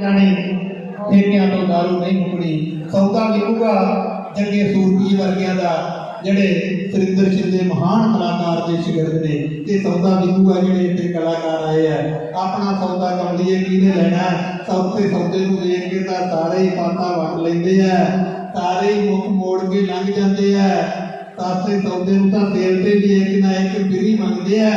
ਜਾਣੀ ਠੇਕਿਆਂ ਤੋਂ ਦਾਰੂ ਨਹੀਂ ਮੁਕਣੀ। ਸੌਦਾ ਵਿਕੂਗਾ ਜੱਗੇ ਸੂਰਬੀ ਵਰਗਿਆਂ ਦਾ ਜਿਹੜੇ ਸਰਿੰਦਰ ਸ਼ਿੰਦੇ ਮਹਾਨ ਕਲਾਕਾਰ ਦੇ ਸ਼ਾਗਿਰਦ ਨੇ। ਤੇ ਸੌਦਾ ਵਿਕੂਗਾ ਜਿਹੜੇ ਇੱਥੇ ਕਲਾਕਾਰ ਆਏ ਆ। ਆਪਣਾ ਸੌਦਾ ਕਮਲੀਏ ਕਿਹਨੇ ਲੈਣਾ? ਸੌਦੇ ਸੌਦੇ ਨੂੰ ਵੇਖ ਕੇ ਤਾਂ ਸਾਰੇ ਹੀ ਪਾਤਾ ਵਟ ਲੈਂਦੇ ਆ। ਸਾਰੇ ਹੀ ਮੁਖ ਮੋੜ ਕੇ ਲੰਘ ਜਾਂਦੇ ਆ। ਤਾਸੇ ਸੌਦੇ ਨੂੰ ਤਾਂ ਤੇਲ ਤੇ ਵੀ ਇੱਕ ਨਾ ਇੱਕ ਬਿਰੀ ਮੰਗਦੇ ਆ।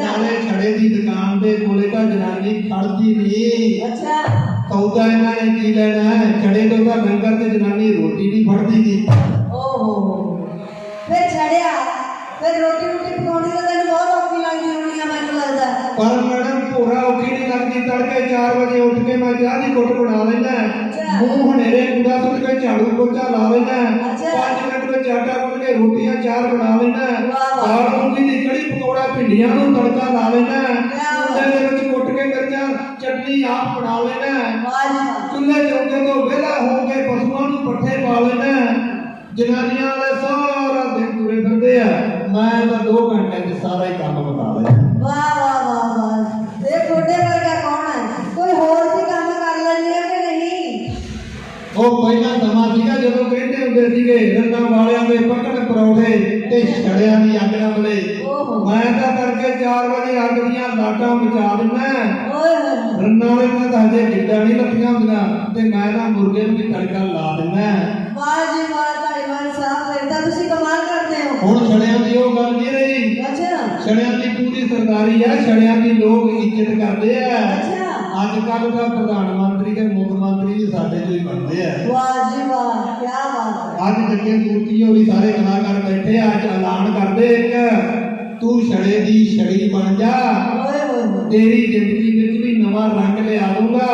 ਨਾਲੇ ਛੜੇ ਦੀ ਦੁਕਾਨ ਦੇ ਕੋਲੇ ਤਾਂ ਜਨਾਨੀ ਖੜਦੀ ਨਹੀਂ ਅੱਛਾ। ਸੌਦਾ ਇਹਨਾਂ ਨੇ ਕੀ ਲੈਣਾ ਹੈ? ਛੜੇ ਤੋਂ ਤਾਂ ਲੰਗਰ ਤੇ ਜਨਾਨੀ ਰੋਟੀ ਨਹੀਂ ਫੜਦੀ ਦੀ ਓਹੋ। ਫਿਰ ਛੜਿਆ। ਫਿਰ ਰੋਟੀ ਰੋਟੀ ਪਕਾਉਣੀ ਤਾਂ ਤੈਨੂੰ ਬਹੁਤ ਔਖੀ ਲੱਗਦੀ ਹੋਣੀ ਆ ਮੈਨੂੰ ਲੱਗਦਾ। ਪਰ ਮੈਡਮ ਭੋਰਾ ਔਖੀ ਨਹੀਂ ਲੱਗਦੀ। ਤੜਕੇ 4 ਵਜੇ ਉੱਠ ਕੇ ਮੈਂ ਚਾਹ ਦੀ ਘੁੱਟ ਬਣਾ ਅੱਛਾ। ਮੂੰਹ ਹਨੇਰੇ ਕੂੜਾ ਸੁੱਟ ਕੇ ਝਾੜੂ ਪੋਚਾ ਲਾ ਅੱਛਾ। 5 ਮਿੰਟ ਵਿੱਚ ਆਟਾ ਗੁੰਨ ਕੇ ਰੋਟੀਆਂ ਚਾਰ ਬਣਾ ਵਾਹ। ਦਾਲ ਮੂੰਗੀ ਦੀ ਕੜੀ ਪਕੌੜਾ ਭਿੰਡੀਆਂ ਨੂੰ ਤੜਕਾ ਲਾ ਬਾਤ। ਉਹਦੇ ਵਿੱਚ ਮਿਰਚਾਂ ਚਟਨੀ ਆਪ ਬਣਾ ਲੈਣਾ। ਚੁੱਲ੍ਹੇ ਚੌਕੇ ਤੋਂ ਵਿਹਲਾ ਹੋ ਕੇ ਪਸ਼ੂਆਂ ਨੂੰ ਪੱਠੇ ਪਾ ਲੈਣਾ ਜਨਾਨੀਆਂ ਵਾਲੇ ਸਾਰਾ ਦਿਨ ਤੁਰੇ ਫਿਰਦੇ ਆ। ਮੈਂ ਤਾਂ 2 ਘੰਟੇ 'ਚ ਸਾਰਾ ਹੀ ਕੰਮ ਮੁਕਾ ਲੈਣਾ ਵਾਹ ਵਾਹ ਵਾਹ ਵਾਹ। ਇਹ ਤੁਹਾਡੇ ਵਰਗਾ ਕੌਣ ਹੈ? ਕੋਈ ਹੋਰ ਵੀ ਕੰਮ ਕਰ ਲੈਂਦੇ ਹੋ ਕਿ ਨਹੀਂ? ਉਹ ਪਹਿਲਾਂ ਸਮਾਂ ਸੀਗਾ ਜਦੋਂ ਕਹਿੰਦੇ ਹੁੰਦੇ ਸੀਗੇ ਰੰਨਾਂ ਵਾਲਿਆਂ ਦੇ ਪੱਕਣ ਪਰੌਠੇ ਤੇ ਛੜਿਆਂ ਦੀ ਅੱਗ ਨਾ ਬਲੇ। ਮੈਂ ਤਾਂ ਕਰਕੇ 4 ਵਜੇ ਅੱਗ ਦੀਆਂ ਲਾਟਾਂ ਬੁਝਾ ਦਿੰਦਾ। ਓਏ ਹੋਏ ਵਾਲੇ ਦੀਆਂ ਤਾਂ ਹਜੇ ਗਿੱਟਾਂ ਨਹੀਂ ਲੱਥੀਆਂ ਹੁੰਦੀਆਂ ਤੇ ਮੈਂ ਤਾਂ ਮੁਰਗੇ ਨੂੰ ਵੀ ਤੜਕਾ ਲਾ ਦਿੰਦਾ। ਵਾਹ ਜੀ ਵਾਹ ਧਾਰੀਵਾਲ ਸਾਹਿਬ ਫਿਰ ਤਾਂ ਤੁਸੀਂ ਕਮਾਲ ਕਰਦੇ ਹੋ। ਹੁਣ ਛੜਿਆਂ ਦੀ ਉਹ ਗੱਲ ਨਹੀਂ ਰਹੀ। ਅੱਛਾ। ਛੜਿਆਂ ਦੀ ਪੂਰੀ ਸਰਦਾਰੀ ਹੈ ਛੜਿਆਂ ਦੀ ਲੋਕ ਇੱਜ਼ਤ ਕਰਦੇ ਆ। ਅੱਛਾ। ਅੱਜ ਕੱਲ੍ਹ ਦਾ ਪ੍ਰਧਾਨ ਮੰਤਰੀ ਤੇ ਮੁੱਖ ਮੰਤਰੀ ਵੀ ਸਾਡੇ ਚੋਂ ਹੀ ਬਣਦੇ ਆ। ਵਾਹ ਜੀ ਵਾਹ ਕੀ ਬਾਤ ਹੈ। ਅੱਜ ਜੱਗੇ ਮੂਰਤੀ ਹੋਰੀ ਸਾਰੇ ਕਲਾਕਾਰ ਬੈਠੇ ਆ ਅੱਜ ਐਲਾਨ ਕਰਦੇ। ਤੂੰ ਛੜੇ ਬਣ ਜਾ। ਤੇਰੀ ਜ਼ਿੰਦਗੀ ਵਿੱਚ ਵੀ ਨਵਾਂ ਰੰਗ ਲਿਆ ਦੂੰਗਾ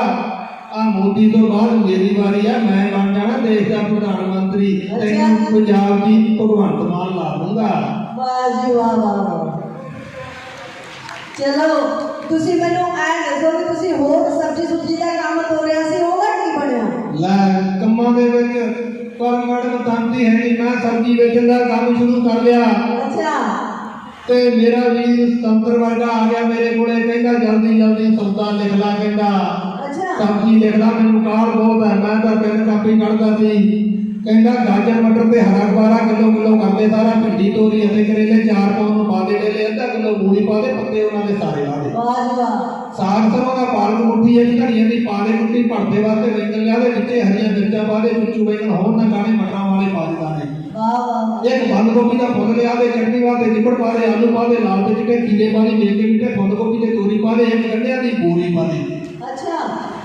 ਆ ਮੋਦੀ ਤੋਂ ਬਾਅਦ ਮੇਰੀ ਵਾਰੀ ਆ ਮੈਂ ਬਣ ਜਾਣਾ ਦੇਸ਼ ਦਾ ਪ੍ਰਧਾਨ ਮੰਤਰੀ। ਤੈਨੂੰ। ਪੰਜਾਬ ਦੀ ਭਗਵੰਤ ਮਾਨ ਲਾ ਦੂੰਗਾ ਵਾਹ ਜੀ ਵਾਹ ਵਾਹ ਚਲੋ ਤੁਸੀਂ ਮੈਨੂੰ ਐ ਦੱਸੋ ਵੀ ਤੁਸੀਂ ਹੋਰ ਸਬਜ਼ੀ ਸੁਬਜ਼ੀ ਦਾ ਕੰਮ ਤੋਰਿਆ ਸੀ ਉਹਦਾ ਕੀ ਬਣਿਆ? ਲੈ ਕੰਮਾਂ ਦੇ ਵਿੱਚ ਪਰ ਮੈਡਮ ਤੰਤੀ ਹੈ ਨਹੀਂ ਮੈਂ ਸਬਜ਼ੀ ਵੇਚਣ ਦਾ ਕੰਮ ਸ਼ੁਰੂ ਕਰ ਲਿਆ। ਅੱਛਾ। ਤੇ ਮੇਰਾ ਵੀਰ ਸੰਤਰ ਵਰਗਾ ਆ ਗਿਆ ਮੇਰੇ ਕੋਲੇ ਕਹਿੰਦਾ ਜਲਦੀ ਜਲਦੀ ਸੌਦਾ ਲਿਖ ਲਾ ਕਹਿੰਦਾ। ਅੱਛਾ। ਸਬਜ਼ੀ ਲਿਖਦਾ ਮੈਨੂੰ ਕਾਲ ਬਹੁਤ ਹੈ ਮੈਂ ਤਾਂ ਪੈਨ ਕਾਪੀ ਕੱਢਦਾ ਸੀ। ਕਹਿੰਦਾ ਗਾਜਰ ਮਟਰ ਤੇ ਹਰਾ 12 ਕਿਲੋ ਕਿਲੋ ਕਰਦੇ ਸਾਰਾ ਭਿੰਡੀ ਤੋਰੀ ਅਤੇ ਕਰੇਲੇ ਚਾਰ ਪਾਉ ਨੂੰ ਪਾ ਦੇ ਲੈ ਅੱਧਾ ਕਿਲੋ ਮੂਲੀ ਪਾ ਦੇ ਪੱਤੇ ਉਹਨਾਂ ਦੇ ਸਾਰੇ ਲਾ ਦੇ। ਵਾਹ ਜੀ ਵਾਹ। ਸਾਗ ਸਰੋਂ ਦਾ ਪਾਲਕ ਮੁੱਠੀ ਜਿਹੜੀ ਧਨੀਆ ਦੀ ਪਾ ਦੇ ਮੁੱਠੀ ਭਰਦੇ ਵਾਸਤੇ ਬੈਂਗਣ ਲਿਆ ਦੇ ਵਿੱਚੇ ਹਰੀਆਂ ਮਿਰਚਾਂ ਪਾ ਦੇ ਚੁੱਚੂ ਬੈਂਗਣ ਹੋਰ ਨਾ ਕਾਣੇ ਮਟਰਾਂ ਵਾਲੇ ਪਾ ਦੇ ਦਾਣੇ ਵਾਹ ਇੱਕ ਬੰਦ ਗੋਭੀ ਦਾ ਫੁੱਲ ਲਿਆ ਦੇ ਚਟਨੀ ਵਾਸਤੇ ਨਿਪੜ ਪਾ ਦੇ ਆਲੂ ਪਾ ਦੇ ਲਾਲ ਤੇ ਚਿੱਟੇ ਖੀਰੇ ਪਾ ਦੇ ਮੇਥੇ ਮਿੱਠੇ ਬੰਦ ਗੋਭੀ ਤੇ ਤੋਰੀ ਪਾ ਦੇ ਇੱਕ ਗੰਢਿਆਂ ਦੀ ਬੋਰੀ ਪਾ ਦੇ ਅੱਛਾ।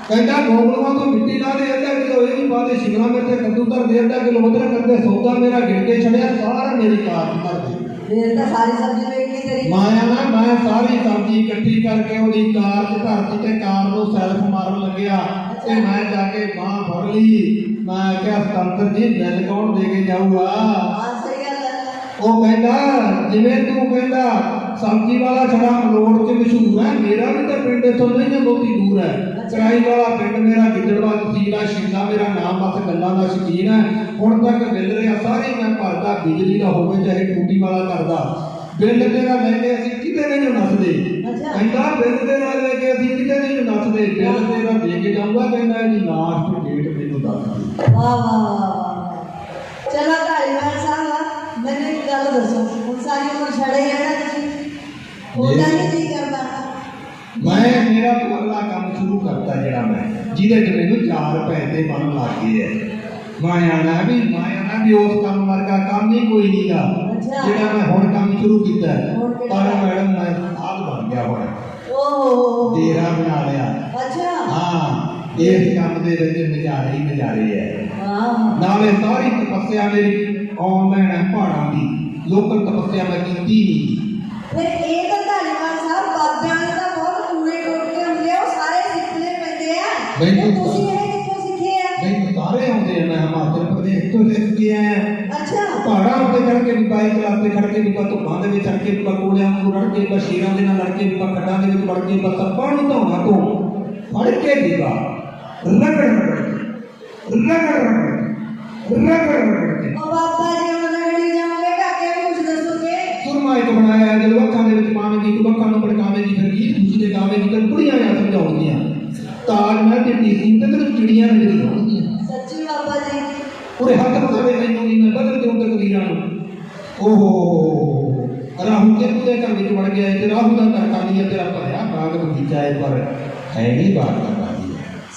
ਕਹਿੰਦਾ ਗੋਗਲੂਆਂ ਤੋਂ ਮਿੱਟੀ ਲਾ ਦੇ ਅੱਧਾ ਕਿਲੋ ਇਹ ਵੀ ਪਾ ਦੇ ਸ਼ਿਮਲਾ ਮਿਰਚ ਕੱਦੂ ਧਰ ਦੇ ਅੱਧਾ ਕਿਲੋ ਅਦਰਕ ਕਰਦੇ ਸੌਦਾ ਮੇਰਾ ਗਿਣ ਕੇ ਛੜਿਆ ਸਾਰਾ ਮੇਰੀ ਕਾਰ ਧਰ ਦੇ। ਫਿਰ ਤਾਂ ਸਾਰੀ ਸਬਜ਼ੀ ਵੇਚ ਲਈ ਤੇਰੀ। ਮਾਇਆ ਨਾ ਮੈਂ ਸਾਰੀ ਸਬਜ਼ੀ ਇਕੱਠੀ ਕਰਕੇ ਉਹਦੀ ਕਾਰ 'ਚ ਧਰਤੀ ਤੇ ਕਾਰ ਨੂੰ ਸੈਲਫ ਮਾਰਨ ਲੱਗਿਆ। ਤੇ ਮੈਂ ਜਾ ਕੇ ਬਾਹ ਫੜ ਲਈ। ਮੈਂ ਕਿਹਾ ਸੰਤਰ ਜੀ ਬਿੱਲ ਕੌਣ ਦੇ ਕੇ ਜਾਊਗਾ? ਉਹ ਕਹਿੰਦਾ ਜਿਵੇਂ ਤੂੰ ਕਹਿੰਦਾ ਸਬਜ਼ੀ ਵਾਲਾ ਛੜਾ ਮਲੋੜ 'ਚ ਮਸ਼ਹੂਰ ਹੈ ਮੇਰਾ ਵੀ ਤਾਂ ਪਿੰਡ ਇੱਥੋਂ ਨਹੀਂ ਹੈ ਬਹੁਤੀ ਦੂਰ ਹੈ। ਕਰਾਈ ਵਾਲਾ ਪਿੰਡ ਮੇਰਾ ਗਿੱਦੜਵਾ ਤਹਿਸੀਲ ਆ ਸ਼ਿੰਦਾ ਮੇਰਾ ਨਾਮ ਬਸ ਗੱਲਾਂ ਦਾ ਸ਼ਕੀਨ ਹੈ। ਹੁਣ ਤੱਕ ਮਿਲ ਰਿਹਾ ਸਾਰੇ ਮੈਂ ਭਰਦਾ ਬਿਜਲੀ ਦਾ ਹੋਵੇ ਚਾਹੇ ਟੂਟੀ ਵਾਲਾ ਕਰਦਾ। ਬਿੱਲ ਤੇਰਾ ਲੈ ਕੇ ਅਸੀਂ ਕਿਤੇ ਨਹੀਂ ਨੱਸਦੇ। ਕਹਿੰਦਾ ਬਿੱਲ ਤੇਰਾ ਲੈ ਕੇ ਅਸੀਂ ਕਿਤੇ ਨਹੀਂ ਨੱਸਦੇ ਬਿੱਲ ਤੇਰਾ ਦੇ ਕੇ ਜਾਊਗਾ ਕਹਿੰਦਾ ਇਹਦੀ ਲਾਸਟ ਡੇਟ ਮੈਨੂੰ ਦੱਸ ਦੇ ਵਾਹ ਵਾਹ ਵਾਹ ਵਾਹ ਚਲੋ ਧਾਰੀਵਾਲ ਸਾਹਿਬ ਮੈਨੂੰ ਇੱਕ ਗੱਲ ਦੱਸੋ ਹੁਣ ਸਾਰੀ ਉਮਰ ਛੜੇ ਹੀ ਰਹਿਣਾ ਤੁਸੀਂ ਉਹਦਾ ਨਹੀਂ ਕੀ ਕਰਦਾ ਮੈਂ ਮੇਰਾ ਪਹਿਲਾ ਕੰਮ ਸ਼ੁਰੂ ਕਰਤਾ ਜਿਹੜਾ ਮੈਂ ਜਿਹਦੇ ਚ ਮੈਨੂੰ 4 ਰੁਪਏ ਦੇ ਮਨ ਲੱਗ ਗਏ ਐ ਮੈਂ ਆਣਾ ਵੀ ਮੈਂ ਆਣਾ ਵੀ ਉਸ ਕੰਮ ਵਰਗਾ ਕੰਮ ਹੀ ਕੋਈ ਨਹੀਂਗਾ ਅੱਛਾ। ਜਿਹੜਾ ਮੈਂ ਹੁਣ ਕੰਮ ਸ਼ੁਰੂ ਕੀਤਾ ਹੈ। ਹੁਣ ਕਿਹੜਾ? ਪਰ ਮੈਡਮ ਮੈਂ ਸਾਧ ਬਣ ਗਿਆ ਹੁਣ ਓਹ। ਡੇਰਾ ਬਣਾ ਲਿਆ। ਅੱਛਾ। ਹਾਂ ਇਸ ਕੰਮ ਦੇ ਵਿੱਚ ਨਜ਼ਾਰੇ ਹੀ ਨਜ਼ਾਰੇ ਐ ਵਾਹ ਨਾਲੇ ਸਾਰੀ ਤਪੱਸਿਆ ਮੇਰੀ ਆਨਲਾਈਨ ਹੈ ਪਹਾੜਾਂ ਦੀ। ਲੋਕਲ ਤਪੱਸਿਆ ਮੈਂ ਕੀਤੀ ਨਹੀਂ। ਫਿਰ ਇਹ ਤਾਂ ਚੜ ਕੇ ਵੀ ਬਾਈਕ ਚਲਾਤੇ ਖੜ ਕੇ ਵੀ ਬਾ ਧੁੱਪਾਂ ਦੇ ਵਿੱਚ ਚੜ ਕੇ ਵੀ ਬਾ ਕੋਲਿਆਂ ਨੂੰ ਰੜ ਕੇ ਬਾ ਸ਼ੇਰਾਂ ਦੇ ਨਾਲ ਲੜ ਕੇ ਵੀ ਬਾ ਖੱਡਾਂ ਦੇ ਵਿੱਚ ਵੜ ਕੇ ਬਾ ਸੱਪਾਂ ਨੂੰ ਧੌਣਾ ਤੋਂ ਫੜ ਕੇ ਵੀ ਬਾ ਰਗੜ ਰਗੜ ਕੇ, ਰਗੜ ਰਗੜ ਕੇ, ਰਗੜ ਰਗੜ ਕੇ ਉਹ ਬਾਬਾ ਜੀ ਉਹਨਾਂ ਨਾਲ ਲੜੀ ਜਾਓਗੇ ਕਾਕੇ ਵੀ ਕੁਝ ਦੱਸੋਗੇ ਸੁਰਮਾ ਇੱਕ ਬਣਾਇਆ ਹੈ, ਜਦੋਂ ਅੱਖਾਂ ਦੇ ਵਿੱਚ ਪਾਵੇਂਗੀ ਤੂੰ ਅੱਖਾਂ ਨੂੰ ਭੜਕਾਵੇਂਗੀ ਫਿਰ ਗੀਤ ਖੁਸ਼ੀ ਦੇ ਗਾਵੇਂਗੀ ਤੇ ਕੁੜੀਆਂ ਆ ਸਮਝਾਉਣਗੀਆਂ ਤਾਜ ਮਹਿਲ ਦੀ ਟੀਸੀ ਤੇ ਤੈਨੂੰ ਚਿੜੀਆਂ ਨਜ਼ਰ ਆਉਣਗੀਆਂ ਸੱਚੀ ਬਾਬਾ ਜੀ ਉਹਦੇ ਹੱਥ ਪਕੜੇ ਮੈਨੂੰ ਨਹੀਂ ਮੈਂ ਬਦਲ ਦਿਉ ਤਕਦੀਰਾਂ ਨੂੰ ਓਹੋ ਰਾਹੂ ਕੇ ਦੇ ਘਰ ਵਿੱਚ ਵੜ ਗਿਆ ਤੇ ਰਾਹੂ ਦਾ ਘਰ ਖਾਲੀ ਹੈ ਤੇਰਾ ਭਰਿਆ ਬਾਗ ਬਗੀਚਾ ਹੈ ਪਰ ਹੈ ਨਹੀਂ ਬਾਗ ਦਾ ਹੈ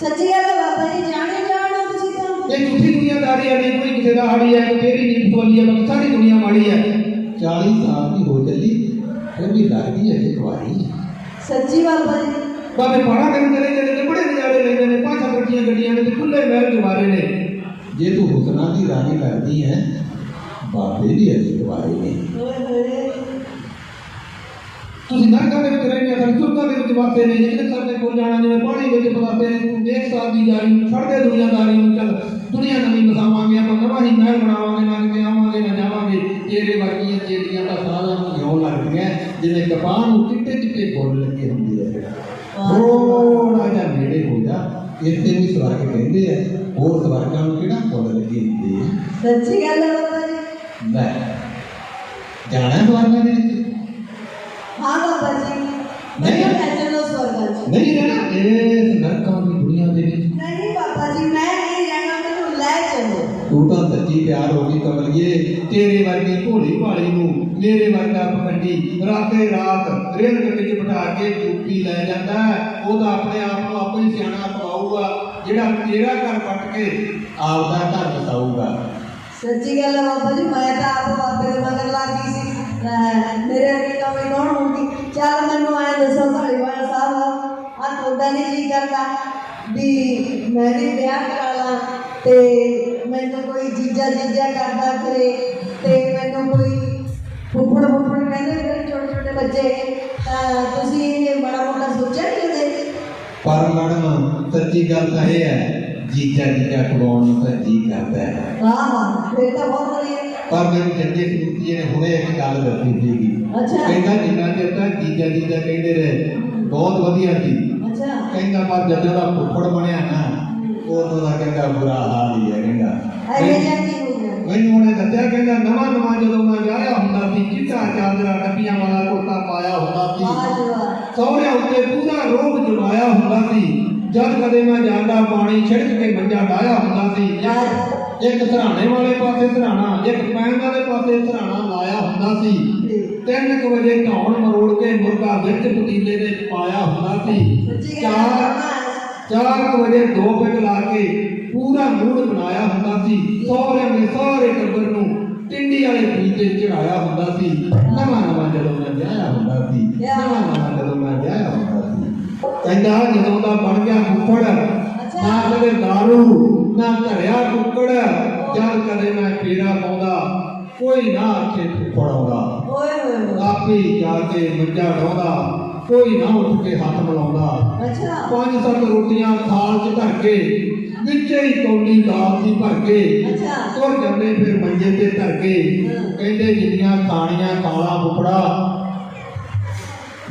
ਸੱਚੀ ਗੱਲ ਬਾਬਾ ਜੀ ਜਾਣੇ ਜਾਣੋ ਤੁਸੀਂ ਤਾਂ। ਇਹ ਝੂਠੀ ਦੁਨੀਆਦਾਰੀ ਹੈ ਕੋਈ ਕਿਸੇ ਦਾ ਹਾੜੀ ਹੈ ਕੋਈ ਤੇਰੀ ਨੀਤ ਬੋਲੀ ਹੈ ਬਾਕੀ ਸਾਰੀ ਦੁਨੀਆ ਮਾੜੀ ਹੈ 40 ਸਾਲ ਦੀ ਹੋ ਚੱਲੀ ਫਿਰ ਵੀ ਲੱਗਦੀ ਹੈ ਇੱਕ ਵਾਰੀ ਸੱਚੀ ਬਾਬਾ ਜੀ। ਬਾਬੇ ਪਾਣਾ ਕਰਨ ਚਲੇ ਜਾਂਦੇ ਨੇ ਬੜੇ ਨਜ਼ਾਰੇ ਲੈਂਦੇ ਨੇ ਸੱਤ ਰੱਖੀਆਂ ਗੱਡੀਆਂ ਨੇ ਤੇ ਖੁੱਲੇ ਮਹਿਲ ਜਵਾਰੇ ਨੇ। ਜੇ ਤੂੰ ਹੁਸਨਾ ਦੀ ਰਾਣੀ ਲੱਗਦੀ ਹੈ ਬਾਬੇ ਵੀ ਅਜੇ ਨੇ ਤੁਸੀਂ ਨਰਕਾਂ ਦੇ ਵਿੱਚ ਰਹਿੰਦੇ ਆ ਸੁਰਗਾਂ ਦੇ ਵਿੱਚ ਵਸਦੇ ਨੇ, ਜਿਹੜੇ ਸਾਡੇ ਕੋਲ ਜਾਣਾ ਜਿਵੇਂ ਪਾਣੀ ਵਿੱਚ ਫਸਾਤੇ ਨੇ, ਤੂੰ ਦੇਖ ਸਾਦੀ ਜਾਰੀ ਨੂੰ, ਛੱਡ ਦੁਨੀਆਦਾਰੀ ਨੂੰ, ਚੱਲ। ਦੁਨੀਆ ਨਵੀਂ ਬਸਾਵਾਂਗੇ, ਆਪਾਂ ਨਵਾਂ ਹੀ ਮਹਿਲ ਬਣਾਵਾਂਗੇ ਨਾ ਕਿਤੇ ਆਵਾਂਗੇ, ਨਾ ਜਾਵਾਂਗੇ। ਤੇਰੇ ਵਰਗੀਆਂ ਚੇਲੀਆਂ ਦਾ ਸਾਰਿਆਂ ਨੂੰ ਇਉਂ ਲੱਗਦੀਆਂ ਜਿਵੇਂ ਕਪਾਹ ਨੂੰ ਚਿੱਟੇ ਚਿੱਟੇ ਫੁੱਲ ਲੱਗੇ ਹੁੰਦੇ ਆ। ਥੋੜਾ ਜਿਹਾ ਨੇੜੇ ਹੋ ਜਾ, ਇੱਥੇ ਵੀ ਸਵਰਗ ਕਹਿੰਦੇ ਆ, ਹੋਰ ਸਵਰਗਾਂ ਨੂੰ ਕਿਹੜਾ ਫੁੱਲ ਲੱਗੇ ਹੁੰਦੇ ਆ? ਸੱਚੀ ਗੱਲ ਹੈ ਜੀ ਲੈ ਜਾਣਾ ਸਵਰਗਾਂ ਦੇ ਵਿੱਚ? ਹਾਂ ਬਾਬਾ ਜੀ। ਮੈਨੂੰ ਲੈ ਚਲੋ ਸਵਰਗ ਚ ਨਹੀਂ ਰਹਿਣਾ ਇਸ ਨਰਕਾਂ ਦੀ ਦੁਨੀਆ ਦੇ ਵਿੱਚ। ਨਹੀਂ ਬਾਬਾ ਜੀ ਮੈਂ ਨਹੀਂ ਰਹਿਣਾ ਮੈਨੂੰ ਲੈ ਚਲੋ। ਤੂੰ ਤਾਂ ਸੱਚੀ ਪਿਆਰ ਹੋ ਗਈ ਕਮਲੀਏ ਤੇਰੇ ਵਰਗੀ ਭੋਲੀ ਭਾਲੀ ਨੂੰ ਮੇਰੇ ਵਰਗਾ ਪਕੰਡੀ ਰਾਤੇ ਰਾਤ ਰੇਲ ਗੱਡੀ 'ਚ ਬਿਠਾ ਕੇ ਚੁੱਪੀ ਲੈ ਜਾਂਦਾ ਹੈ। ਉਹ ਤਾਂ ਆਪਣੇ ਆਪ ਨੂੰ ਆਪੇ ਹੀ ਸਿਆਣਾ ਪਵਾਊਗਾ ਜਿਹੜਾ ਤੇਰਾ ਘਰ ਪੱਟ ਕੇ ਆਪਦਾ ਘਰ ਬਸਾਊਗਾ ਸੱਚੀ ਗੱਲ ਹੈ ਬਾਬਾ ਜੀ ਮੈਂ ਤਾਂ ਆਪ ਬਾਬੇ ਦੇ ਮਗਰ ਲੱਗ ਗਈ ਸੀ ਲੈ, ਮੇਰੇ ਅੱਗੇ ਕਮੀ ਕੌਣ ਹੋਊਗੀ ਚੱਲ ਮੈਨੂੰ ਐ ਦੱਸੋ ਧਾਲੀਵਾਲ ਸਾਹਿਬ ਆ ਤੁਹਾਡਾ ਨਹੀਂ ਜੀ ਕਰਦਾ ਵੀ ਮੈਂ ਵੀ ਵਿਆਹ ਕਰਾ ਲਾਂ ਤੇ ਮੈਨੂੰ ਕੋਈ ਜੀਜਾ ਜੀਜਾ ਕਰਦਾ ਕਰੇ ਤੇ ਮੈਨੂੰ ਕੋਈ ਫੁੱਫੜ ਫੁੱਫੜ ਕਹਿੰਦੇ ਮੇਰੇ ਛੋਟੇ ਛੋਟੇ ਬੱਚੇ ਤਾਂ ਤੁਸੀਂ ਇਹ ਬੜਾ ਮੋਟਾ ਸੋਚਿਆ ਨਹੀਂ ਕਦੇ ਪਰ ਮੈਡਮ ਸੱਚੀ ਗੱਲ ਤਾਂ ਇਹ ਹੈ ਜੀਜਾ ਜੀਜਾ ਖਵਾਉਣ ਨੂੰ ਤਾਂ ਜੀ ਕਰਦਾ ਹੈ ਵਾਹ ਵਾਹ ਫਿਰ ਤਾਂ ਬਹੁਤ ਵਧੀਆ ਪਰ ਮੈਨੂੰ ਜੱਗੇ ਸੂਰਤੀ ਨੇ ਹੁਣੇ ਇੱਕ ਗੱਲ ਦੱਸੀ ਸੀਗੀ ਅੱਛਾ ਕਹਿੰਦਾ ਜਿੰਨਾ ਚਿਰ ਤੱਕ ਜੀਜਾ ਜੀਜਾ ਕਹਿੰਦੇ ਰਹੇ ਬਹੁਤ ਵਧੀਆ ਸੀ ਅੱਛਾ ਕਹਿੰਦਾ ਪਰ ਜਦੋਂ ਦਾ ਫੁੱਫੜ ਬਣਿਆ ਨਾ ਉਦੋਂ ਦਾ ਕਹਿੰਦਾ ਬੁਰਾ ਹਾਲ ਹੀ ਹੈ ਕਹਿੰਦਾ ਐਵੇਂ ਜਿਹਾ ਕੀ ਹੋ ਗਿਆ ਮੈਨੂੰ ਉਹਨੇ ਦੱਸਿਆ ਕਹਿੰਦਾ ਨਵਾਂ ਨਵਾਂ ਜਦੋਂ ਮੈਂ ਵਿਆਹਿਆ ਹੁੰਦਾ ਸੀ ਚਿੱਟਾ ਚਾਦਰਾ ਡੱਬੀਆਂ ਵਾਲਾ ਕੁੜਤਾ ਪਾਇਆ ਹੁੰਦਾ ਸੀ ਵਾਹ ਜੀ ਵਾਹ ਸਹੁਰਿਆਂ ਉੱਤੇ ਪੂਰਾ ਰੋਬ ਜਮਾਇਆ ਹੁੰਦਾ ਸੀ ਜਦ ਕਦੇ ਮੈਂ ਜਾਂਦਾ ਪਾਣੀ ਛਿੜਕ ਕੇ ਮੰਜਾ ਡਾਇਆ ਹੁੰਦਾ ਸੀ। ਇੱਕ- ਇੱਕ ਸਰਾਣੇ ਵਾਲੇ ਪਾਸੇ ਸਰਾਣਾ ਇੱਕ ਪੈਣ ਵਾਲੇ ਪਾਸੇ ਸਰਾਣਾ ਲਾਇਆ ਹੁੰਦਾ ਸੀ। ਤਿੰਨ ਕੁ ਵਜੇ ਧੌਣ ਮਰੋੜ ਕੇ ਮੁਰਗਾ ਵਿੱਚ ਪਤੀਲੇ ਦੇ ਪਾਇਆ ਹੁੰਦਾ ਸੀ। ਸੱਚੀ ਗੱਲ ਚਾਰ ਹੈ ਚਾਰ ਕੁ ਵਜੇ ਦੋ ਪਿੰਡ ਲਾ ਕੇ ਪੂਰਾ ਮੂਡ ਬਣਾਇਆ ਹੁੰਦਾ ਸੀ। ਸਹੁਰਿਆਂ ਦੇ ਸਾਰੇ ਟੱਬਰ ਨੂੰ ਟਿੰਡੀ ਵਾਲੇ ਬੀਜੇ ਚੜਾਇਆ ਹੁੰਦਾ ਸੀ। ਨਵਾਂ ਨਵਾਂ ਜਦੋਂ ਮੈਂ ਵਿਆਹਿਆ ਹੁੰਦਾ ਸੀ। ਨਵਾਂ ਨਵਾਂ ਜਦੋਂ ਮੈਂ ਵਿਆਹਿਆ ਕਹਿੰਦਾ ਜਦੋਂ ਦਾ ਬਣ ਗਿਆ ਫੁੱਫੜ। ਨਾ ਕਦੇ ਦਾਰੂ ਨਾ ਧਰਿਆ ਕੁੱਕੜ। ਜਦ ਕਦੇ ਮੈਂ ਫੇਰਾ ਪਾਉਂਦਾ ਕੋਈ ਨਾ ਆਖੇ ਫੁੱਫੜ ਆਉਂਦਾ। ਓਏ ਹੋਏ ਆਪੇ ਜਾ ਕੇ ਮੰਜਾ ਡਾਉਂਦਾ ਕੋਈ ਨਾ ਉੱਠ ਕੇ ਹੱਥ ਮਿਲਾਉਂਦਾ। ਅੱਛਾ। ਪੰਜ ਸੱਤ ਰੋਟੀਆਂ ਥਾਲ 'ਚ ਧਰ ਕੇ ਵਿੱਚੇ ਹੀ ਕੌਲੀ ਦਾਲ ਦੀ ਭਰ ਕੇ ਅੱਛਾ। ਤੁਰ ਜਾਂਦੇ ਫਿਰ ਮੰਜੇ ਤੇ ਧਰ ਕੇ। ਕਹਿੰਦੇ ਜਿੰਨੀਆਂ ਖਾਣੀਆਂ ਕਾਲਾ ਬੁਪੜਾ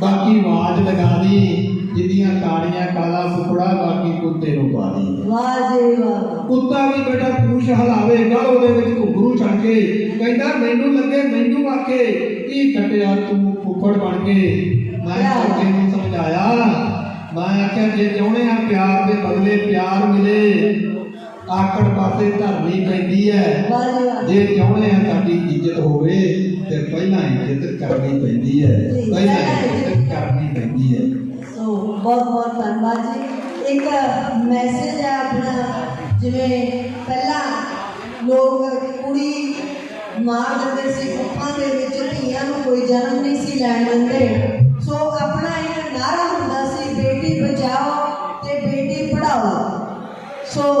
ਬਾਕੀ ਆਵਾਜ਼ ਲਗਾ ਦੀ। ਜਿੰਨੀਆਂ ਖਾਣੀਆਂ ਕਾਲਾ ਬੁਪੜਾ ਬਾਕੀ ਕੁੱਤੇ ਨੂੰ ਪਾ ਦੀ। ਵਾਹ ਜੀ ਵਾਹ। ਕੁੱਤਾ ਵੀ ਬੇਟਾ ਪੂਛ ਹਲਾਵੇ ਗਲ ਉਹਦੇ ਵਿੱਚ ਘੁੰਗਰੂ ਛੱਡ ਕੇ। ਕਹਿੰਦਾ ਮੈਨੂੰ ਲੱਗੇ ਮੈਨੂੰ ਆਖੇ ਕੀ ਕੱਟਿਆ ਤੂੰ ਫੁੱਫੜ ਬਣ ਕੇ? ਮੈਂ ਕਾਕੇ ਨੂੰ ਸਮਝਾਇਆ। ਮੈਂ ਆਖਿਆ ਜੇ ਚਾਹੁੰਦੇ ਆ ਪਿਆਰ ਦੇ ਬਦਲੇ ਪਿਆਰ ਮਿਲੇ ਆਕੜ ਪਾਸੇ ਧਰਨੀ ਪੈਂਦੀ ਹੈ ਜੀ ਚਾਹੁੰਦੇ ਆ ਸਾਡੀ ਇੱਜ਼ਤ ਹੋਵੇ ਤੇ ਪਹਿਲਾਂ ਇੱਜ਼ਤ ਕਰਨੀ ਪੈਂਦੀ ਹੈ ਪਹਿਲਾਂ ਇੱਜ਼ਤ ਕਰਨੀ ਪੈਂਦੀ ਬਹੁਤ ਬਹੁਤ ਧੰਨਵਾਦ ਜੀ। ਇੱਕ ਮੈਸੇਜ ਹੈ ਆਪਣਾ, ਜਿਵੇਂ ਪਹਿਲਾਂ ਲੋਕ ਕੁੜੀ ਮਾਰ ਦਿੰਦੇ ਸੀ, ਗੁੱਫਾਂ ਦੇ ਵਿੱਚ ਧੀਆਂ ਨੂੰ ਕੋਈ ਜਨਮ ਨਹੀਂ ਸੀ ਲੈਣ ਦਿੰਦੇ। ਸੋ ਆਪਣਾ ਇੱਕ ਨਾਰਾ ਹੁੰਦਾ ਸੀ, ਬੇਟੀ ਬਚਾਓ ਤੇ ਬੇਟੀ ਪੜਾਓ ਸੋ